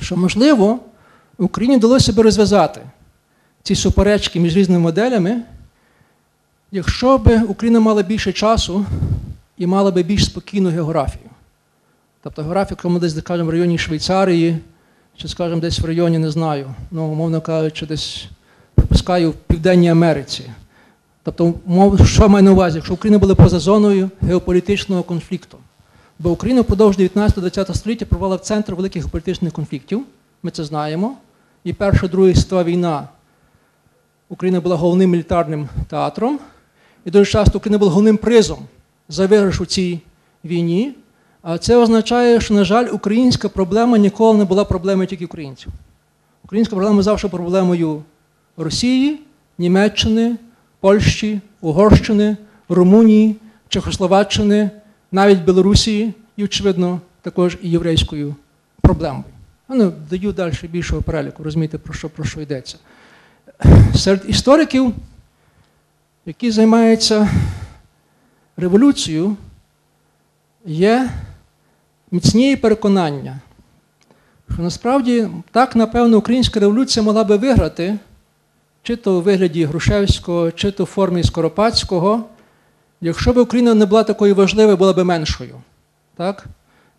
що, можливо, Україні вдалося себе розв'язати ці суперечки між різними моделями, якщо б Україна мала більше часу і мала би більш спокійну географію. Тобто географію, якщо ми десь, скажімо, в районі Швейцарії, чи, скажімо, десь в районі, не знаю, ну, умовно кажучи, десь припускаю в Південній Америці. Тобто, що маю на увазі, якщо Україна була поза зоною геополітичного конфлікту. Бо Україна впродовж 19-20 століття провела в центр великих геополітичних конфліктів, ми це знаємо. І Перша, Друга світова війна Україна була головним мілітарним театром, і дуже часто Україна була головним призом за виграш у цій війні. А це означає, що, на жаль, українська проблема ніколи не була проблемою тільки українців. Українська проблема завжди проблемою Росії, Німеччини, Польщі, Угорщини, Румунії, Чехословаччини, навіть Білорусії і, очевидно, також і єврейською проблемою. Ну, даю далі більшого переліку, розумієте, про що, про що йдеться. Серед істориків, які займаються революцією, є міцні переконання, що насправді так, напевно, українська революція могла би виграти, чи то у вигляді Грушевського, чи то в формі Скоропадського, якщо б Україна не була такою важливою, була б меншою. Так?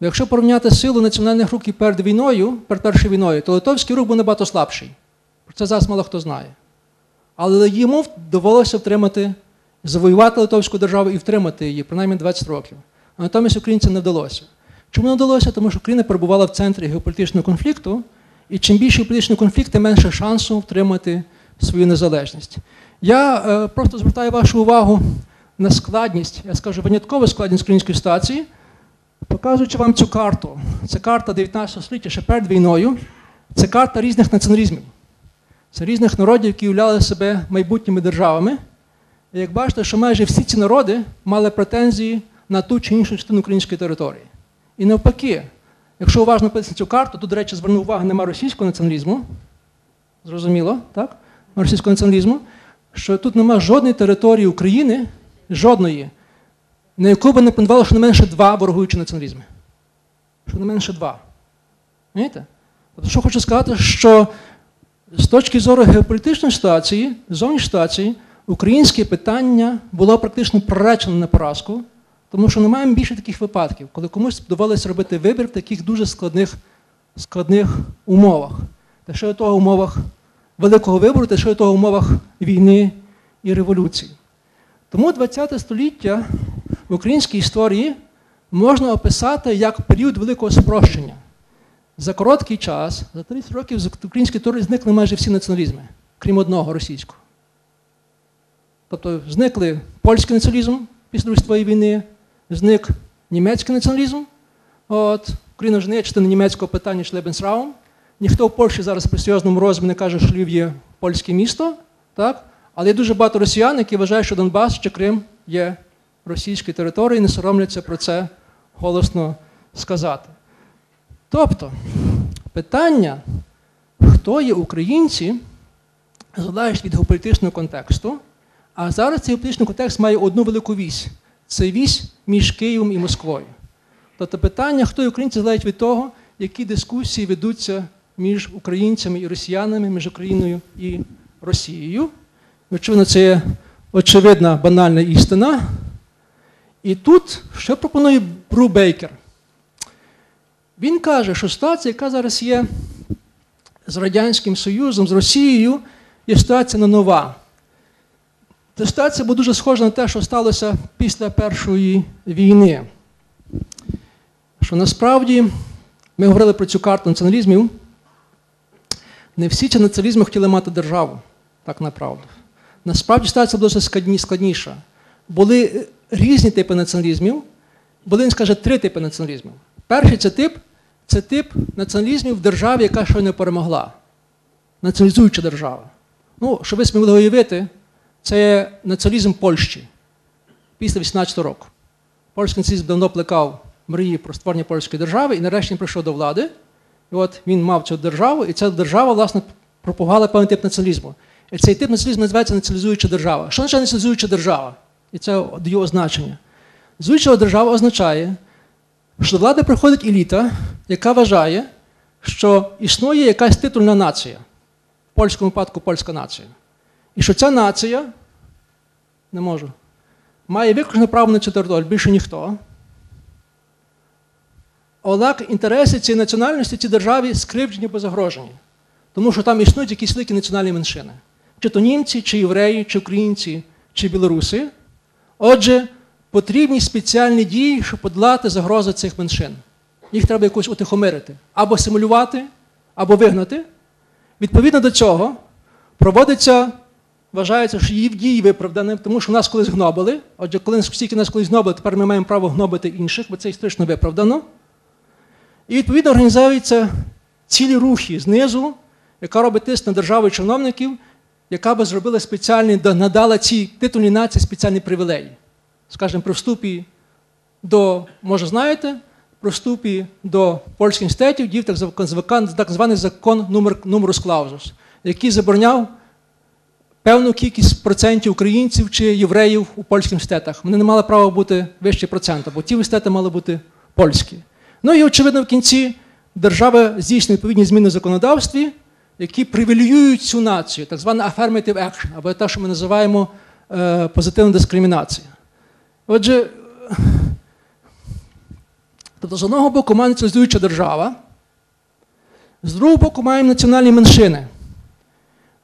Якщо порівняти силу національних рухів перед війною, перед першою війною, то литовський рух був набагато слабший. Про це зараз мало хто знає. Але йому довелося втримати, завоювати Литовську державу і втримати її, принаймні 20 років. А натомість українцям не вдалося. Чому не вдалося? Тому що Україна перебувала в центрі геополітичного конфлікту, і чим більше політичний конфлікт, тим менше шансу втримати свою незалежність. Я е, просто звертаю вашу увагу на складність, я скажу виняткову складність української ситуації, показуючи вам цю карту. Це карта 19 століття ще перед війною. Це карта різних націоналізмів. Це різних народів, які уявляли себе майбутніми державами. І як бачите, що майже всі ці народи мали претензії на ту чи іншу частину української території. І навпаки, якщо уважно подивитися цю карту, тут, до речі, звернув увагу, нема російського націоналізму. Зрозуміло, так? Російського націоналізму, що тут нема жодної території України, жодної, на яку би не панувало щонайменше два ворогуючі націоналізми. Щонайменше два. Знаєте? Тобто, що хочу сказати, що з точки зору геополітичної ситуації, зовнішньої ситуації, українське питання було практично проречено на поразку, тому що не маємо більше таких випадків, коли комусь довелося робити вибір в таких дуже складних складних умовах. Та ще й того умовах великого вибору, та ще й того умовах війни і революції. Тому ХХ століття в українській історії можна описати як період великого спрощення. За короткий час, за 30 років з української історії зникли майже всі націоналізми, крім одного російського. Тобто зникли польський націоналізм після Другої світової війни, зник німецький націоналізм. От, Україна вже не є частина німецького питання Шлебенсраум. Ніхто в Польщі зараз при серйозному розмірі не каже, що Львів є польське місто. Так? Але є дуже багато росіян, які вважають, що Донбас чи Крим є російською територією і не соромляться про це голосно сказати. Тобто питання, хто є українці, залежить від геополітичного контексту, а зараз цей геополітичний контекст має одну велику вісь це вісь між Києвом і Москвою. Тобто питання, хто є українці, залежить від того, які дискусії ведуться між українцями і росіянами, між Україною і Росією. Очевидно, це є очевидна банальна істина. І тут що пропонує Бру Бейкер? Він каже, що ситуація, яка зараз є з Радянським Союзом, з Росією, є ситуація не нова. Ця ситуація була дуже схожа на те, що сталося після Першої війни. Що насправді ми говорили про цю карту націоналізмів. Не всі ці націоналізми хотіли мати державу, так направду. Насправді ситуація була дуже складніша. Були різні типи націоналізмів, були, він скаже, три типи націоналізмів. Перший це тип це тип націоналізмів в державі, яка щойно перемогла. Націоналізуюча держава. Ну, щоб ви могли уявити, це націоналізм Польщі після 18 року. Польський націоналізм давно плекав мрії про створення польської держави, і нарешті він прийшов до влади. І от він мав цю державу, і ця держава, власне, пропагувала певний тип націоналізму. Цей тип націоналізму називається націоналізуюча держава. Що означає націоналізуюча держава? І це дає означення. Націоналізуюча держава означає, що до влади приходить еліта, яка вважає, що існує якась титульна нація, в польському випадку польська нація. І що ця нація, не можу, має виключне право на цю територію, більше ніхто. Однак інтереси цієї національності цій державі скривджені або загрожені. Тому що там існують якісь великі національні меншини. Чи то німці, чи євреї, чи українці, чи білоруси. Отже, потрібні спеціальні дії, щоб подолати загрози цих меншин. Їх треба якось утихомирити, або симулювати, або вигнати. Відповідно до цього проводиться, вважається, що її дії виправдані, тому що нас колись гнобили. Отже, коли стільки нас колись гнобили, тепер ми маємо право гнобити інших, бо це історично виправдано. І відповідно організуються цілі рухи знизу, яка робить тиск на державу і чиновників, яка би зробила спеціальні, надала цій титульній нації спеціальні привілеї. Скажімо, при вступі до, може, знаєте, при вступі до польських інститутів дів так, званий закон нумерус клаузус, який забороняв певну кількість процентів українців чи євреїв у польських інститутах. Вони не мали права бути вище процента, бо ті інститути мали бути польські. Ну і, очевидно, в кінці держава здійснює відповідні зміни в законодавстві, які привілеюють цю націю, так звана affirmative action, або те, що ми називаємо е, позитивна дискримінація. Отже, тобто, з одного боку, маємо націоналізуюча держава, з другого боку, маємо національні меншини,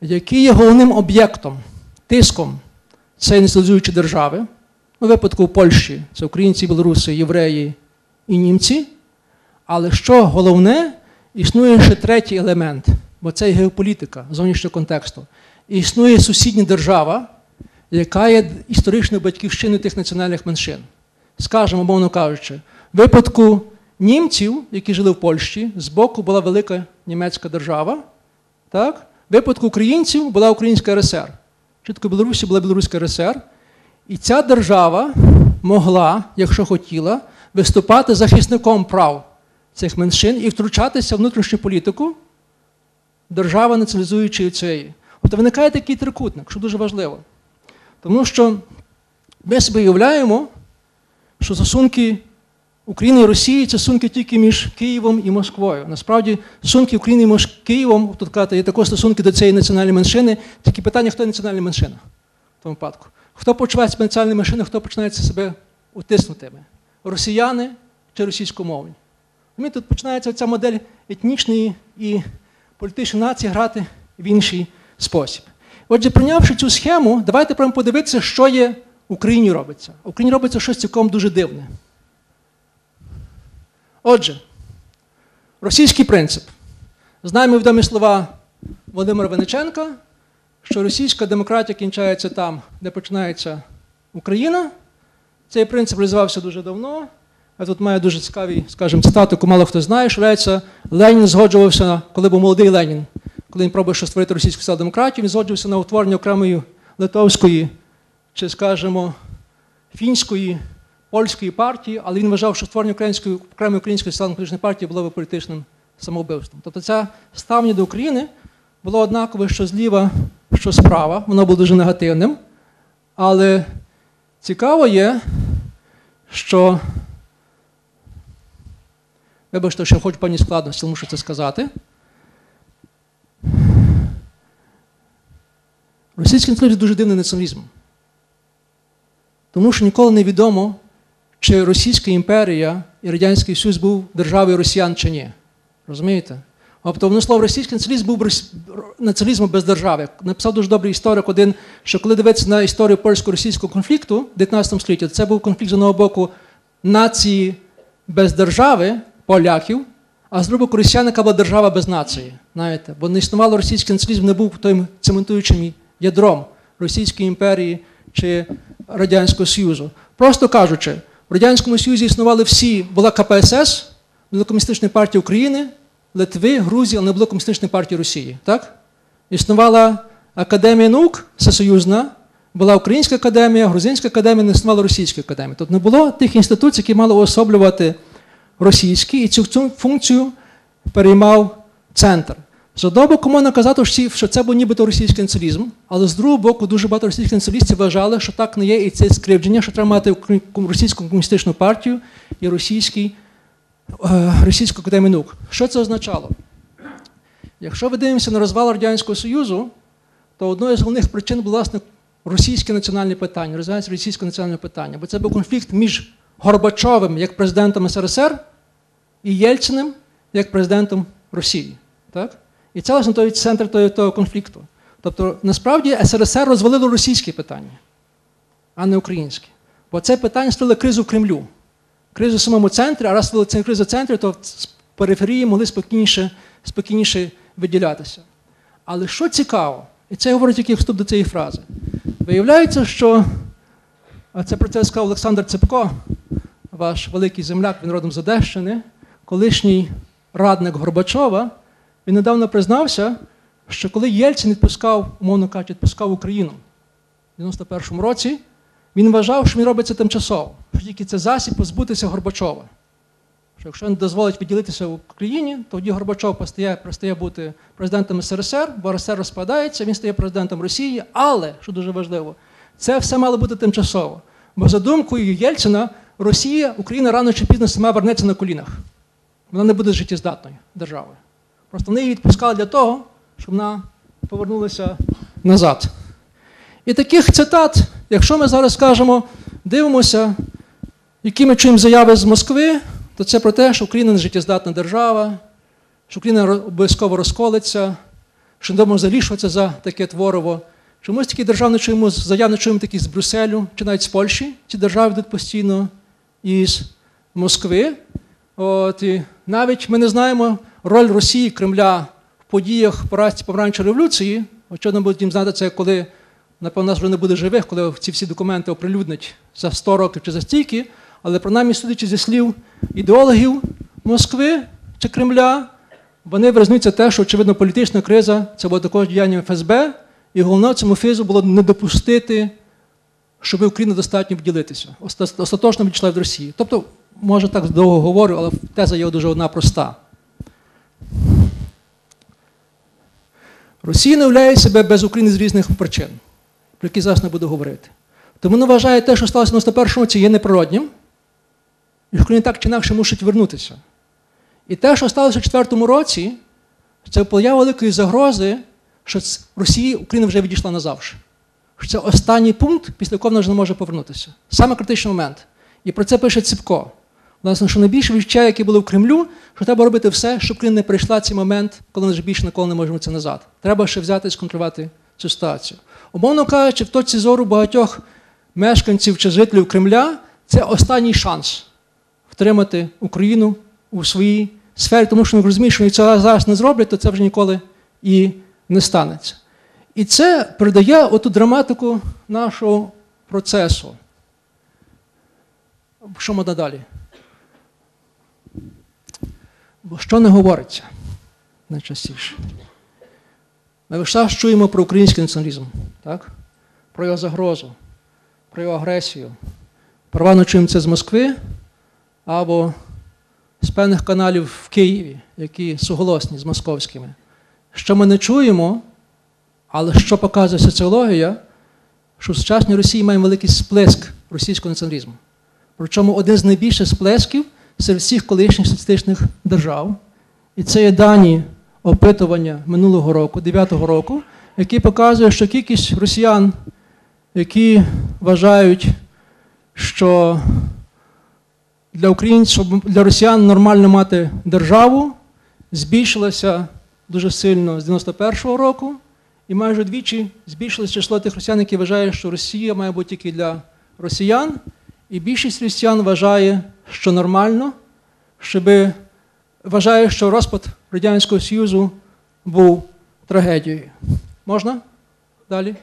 які є головним об'єктом, тиском цієї націоналізуючої держави. У випадку в Польщі це українці, білоруси, євреї і німці. Але що головне, існує ще третій елемент, бо це є геополітика зовнішнього контексту. І існує сусідня держава, яка є історичною батьківщиною тих національних меншин. Скажемо, мовно кажучи, в випадку німців, які жили в Польщі, з боку була велика німецька держава. Так? В випадку українців була Українська РСР. Чітко Білорусі була Білоруська РСР. І ця держава могла, якщо хотіла, виступати захисником прав цих меншин і втручатися в внутрішню політику держави націоналізуючої цієї. От виникає такий трикутник, що дуже важливо. Тому що ми собі уявляємо, що стосунки України і Росії це стосунки тільки між Києвом і Москвою. Насправді, стосунки України між Києвом, тут казати, є також стосунки до цієї національної меншини, тільки питання, хто національна меншина в тому випадку. Хто почувається національною меншиною, хто починається себе утиснутими? Росіяни чи російськомовні? Тут починається ця модель етнічної і політичної нації грати в інший спосіб. Отже, прийнявши цю схему, давайте прямо подивитися, що є в Україні робиться. В Україні робиться щось цілком дуже дивне. Отже, російський принцип. Знаємо відомі слова Володимира Вениченка, що російська демократія кінчається там, де починається Україна. Цей принцип реалізувався дуже давно. Я тут маю дуже цікаві, скажімо, цитати, яку мало хто знає, що виявляється, Ленін згоджувався, коли був молодий Ленін, коли він пробував щось створити російську соціал-демократію, він згоджувався на утворення окремої литовської чи, скажімо, фінської, польської партії, але він вважав, що створення української, окремої української соціал-демократичної партії було би політичним самовбивством. Тобто це ставлення до України було однакове, що зліва, що справа, воно було дуже негативним. Але цікаво є, що Вибачте, що хоч певні складності, але мушу це сказати. Російський націоналізм дуже дивний націоналізм. Тому що ніколи не відомо, чи Російська імперія і Радянський Союз був державою росіян чи ні. Розумієте? Тобто, воно слово російський націоналізм був націоналізмом без держави. Написав дуже добрий історик один, що коли дивитися на історію польсько-російського конфлікту в 19 столітті, це був конфлікт з одного боку нації без держави, поляків, а з другого росіяника була держава без нації. Знаєте? Бо не існувало російський націоналізм, не був тим цементуючим ядром Російської імперії чи Радянського Союзу. Просто кажучи, в Радянському Союзі існували всі, була КПСС, була Комуністична партія України, Литви, Грузії, але не було Комуністичної партії Росії. Так? Існувала Академія наук всесоюзна, була Українська академія, Грузинська академія, не існувала Російська академія. Тобто не було тих інституцій, які мали уособлювати російський, і цю функцію переймав центр. З одного боку, можна казати, що це був нібито російський націоналізм, але з другого боку, дуже багато російських націоналістів вважали, що так не є і це скривдження, що треба мати російську комуністичну партію і російський, е, російську академію наук. Що це означало? Якщо ви дивимося на розвал Радянського Союзу, то одною з головних причин власне російське національне питання, розвивається російське національне питання. Бо це був конфлікт між Горбачовим як президентом СРСР і Єльциним як президентом Росії. Так? І це власне той центр того, того конфлікту. Тобто, насправді СРСР розвалило російське питання, а не українське. Бо це питання створило кризу в Кремлю. Кризу в самому центрі, а раз створили цю кризу в центрі, то з периферії могли спокійніше, спокійніше виділятися. Але що цікаво, і це говорить тільки вступ до цієї фрази. Виявляється, що це про це сказав Олександр Цепко, ваш великий земляк, він родом з Одещини, колишній радник Горбачова, він недавно признався, що коли Єльцин відпускав, умовно кажучи, відпускав Україну в 91-му році, він вважав, що він робить це тимчасово, що тільки це засіб позбутися Горбачова. Що якщо він дозволить відділитися в Україні, тоді Горбачов постає, перестає бути президентом СРСР, бо РСР розпадається, він стає президентом Росії, але, що дуже важливо, це все мало бути тимчасово. Бо за думкою Єльцина, Росія, Україна рано чи пізно сама вернеться на колінах. Вона не буде життєздатною державою. Просто вони її відпускали для того, щоб вона повернулася назад. І таких цитат, якщо ми зараз скажемо, дивимося, які ми чуємо заяви з Москви, то це про те, що Україна не життєздатна держава, що Україна обов'язково розколиться, що не можна залішуватися за таке творово. Чомусь такі держави не чуємо, заяв не чуємо такі з Брюсселю, чи навіть з Польщі. Ці держави йдуть постійно із Москви. От, і навіть ми не знаємо роль Росії, Кремля в подіях поразці помаранчевої революції. Очевидно, будемо знати це, коли, напевно, нас вже не буде живих, коли ці всі документи оприлюднять за 100 років чи за стільки. Але принаймні, судячи зі слів ідеологів Москви чи Кремля, вони визнаються те, що, очевидно, політична криза це було також діянням ФСБ, і головне цьому фізу було не допустити, щоб Україна достатньо вділитися. Остаточно відійшла від Росії. Тобто, може так довго говорю, але теза є дуже одна проста. Росія не уявляє себе без України з різних причин, про які зараз не буду говорити. Тому не вважає те, що сталося в 91 році, є неприроднім, і Україна так чи інакше мусить вернутися. І те, що сталося в 2004 році, це поява великої загрози, що в Росії Україна вже відійшла назавжди. Що це останній пункт, після якого вона вже не може повернутися. Саме критичний момент. І про це пише Ципко. Власне, що найбільше відчуття, яке було в Кремлю, що треба робити все, щоб Україна не прийшла цей момент, коли ми вже більше ніколи не можемо вернутися назад. Треба ще взяти і сконтролювати цю ситуацію. Умовно кажучи, в точці зору багатьох мешканців чи жителів Кремля це останній шанс втримати Україну у своїй сфері, тому що вони розуміють, що якщо цього зараз не зроблять, то це вже ніколи і не станеться. І це передає оту драматику нашого процесу. Що ми надалі? Бо що не говориться найчастіше? Ми час чуємо про український націоналізм, так? про його загрозу, про його агресію. Переважно чуємо це з Москви або з певних каналів в Києві, які суголосні з московськими. Що ми не чуємо, але що показує соціологія, що в сучасній Росії має великий сплеск російського націоналізму. Причому один з найбільших сплесків серед всіх колишніх соціалістичних держав. І це є дані опитування минулого року, 9-го року, які показують, що кількість росіян, які вважають, що для українців, для росіян нормально мати державу, збільшилася дуже сильно з 91-го року, і майже двічі збільшилось число тих росіян, які вважають, що Росія має бути тільки для росіян. І більшість росіян вважає, що нормально, щоб вважає, що розпад Радянського Союзу був трагедією. Можна? Далі?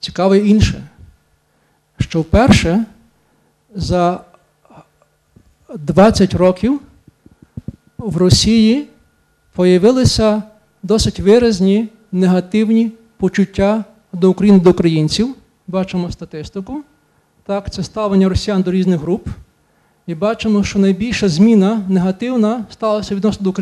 Цікаве інше, що вперше за 20 років в Росії появилися досить виразні негативні почуття до України до українців. Бачимо статистику. Так, це ставлення росіян до різних груп. І бачимо, що найбільша зміна негативна сталася відносно до України.